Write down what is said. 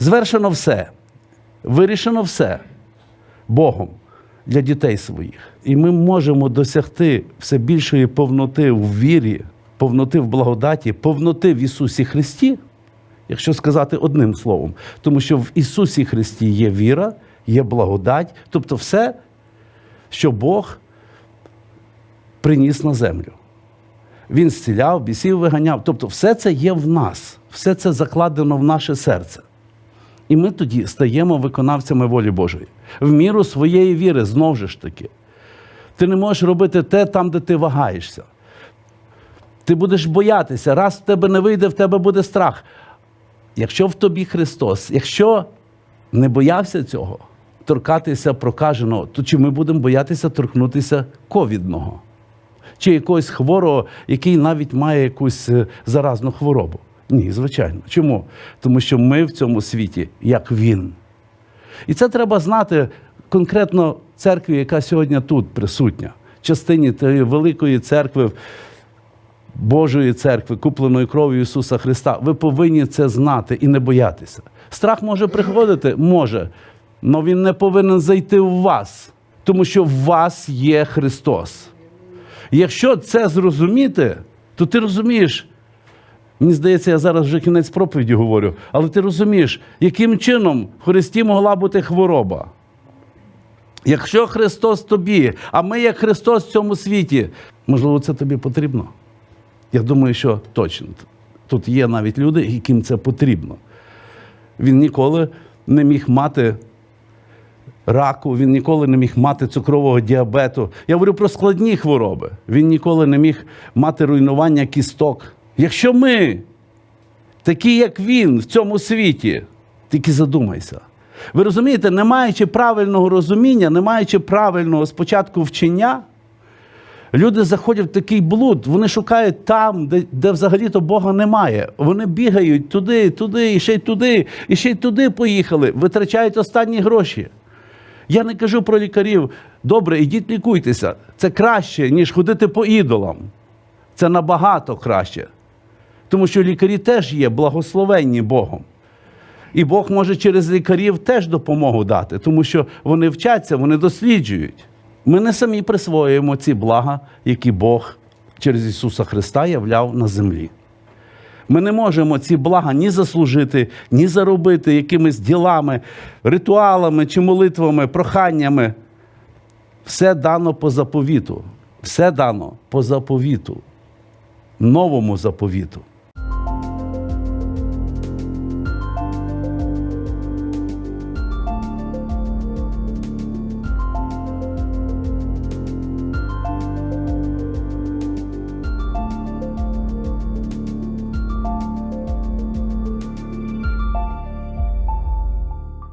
Звершено все, вирішено все Богом для дітей своїх. І ми можемо досягти все більшої повноти в вірі, повноти в благодаті, повноти в Ісусі Христі, якщо сказати одним словом. Тому що в Ісусі Христі є віра, є благодать, тобто все, що Бог приніс на землю. Він зціляв, бісів виганяв. Тобто, все це є в нас, все це закладено в наше серце. І ми тоді стаємо виконавцями волі Божої. В міру своєї віри, знову ж таки. Ти не можеш робити те там, де ти вагаєшся. Ти будеш боятися, раз в тебе не вийде, в тебе буде страх. Якщо в тобі Христос, якщо не боявся цього, торкатися прокаженого, то чи ми будемо боятися торкнутися ковідного? Чи якогось хворого, який навіть має якусь е, заразну хворобу? Ні, звичайно. Чому? Тому що ми в цьому світі, як він. І це треба знати конкретно церкві, яка сьогодні тут присутня, частині тієї великої церкви, Божої церкви, купленої кров'ю Ісуса Христа. Ви повинні це знати і не боятися. Страх може приходити? Може, але він не повинен зайти в вас, тому що в вас є Христос. Якщо це зрозуміти, то ти розумієш. Мені здається, я зараз вже кінець проповіді говорю, але ти розумієш, яким чином в Христі могла бути хвороба. Якщо Христос тобі, а ми як Христос в цьому світі, можливо, це тобі потрібно. Я думаю, що точно. Тут є навіть люди, яким це потрібно. Він ніколи не міг мати раку, він ніколи не міг мати цукрового діабету. Я говорю про складні хвороби. Він ніколи не міг мати руйнування кісток. Якщо ми, такі як він в цьому світі, тільки задумайся. Ви розумієте, не маючи правильного розуміння, не маючи правильного спочатку вчення, люди заходять в такий блуд, вони шукають там, де, де взагалі-то Бога немає. Вони бігають туди, туди, і ще й туди, і ще й туди поїхали, витрачають останні гроші. Я не кажу про лікарів. Добре, ідіть лікуйтеся. Це краще, ніж ходити по ідолам. Це набагато краще. Тому що лікарі теж є благословенні Богом. І Бог може через лікарів теж допомогу дати, тому що вони вчаться, вони досліджують. Ми не самі присвоюємо ці блага, які Бог через Ісуса Христа являв на землі. Ми не можемо ці блага ні заслужити, ні заробити якимись ділами, ритуалами чи молитвами, проханнями. Все дано по заповіту. Все дано по заповіту, новому заповіту.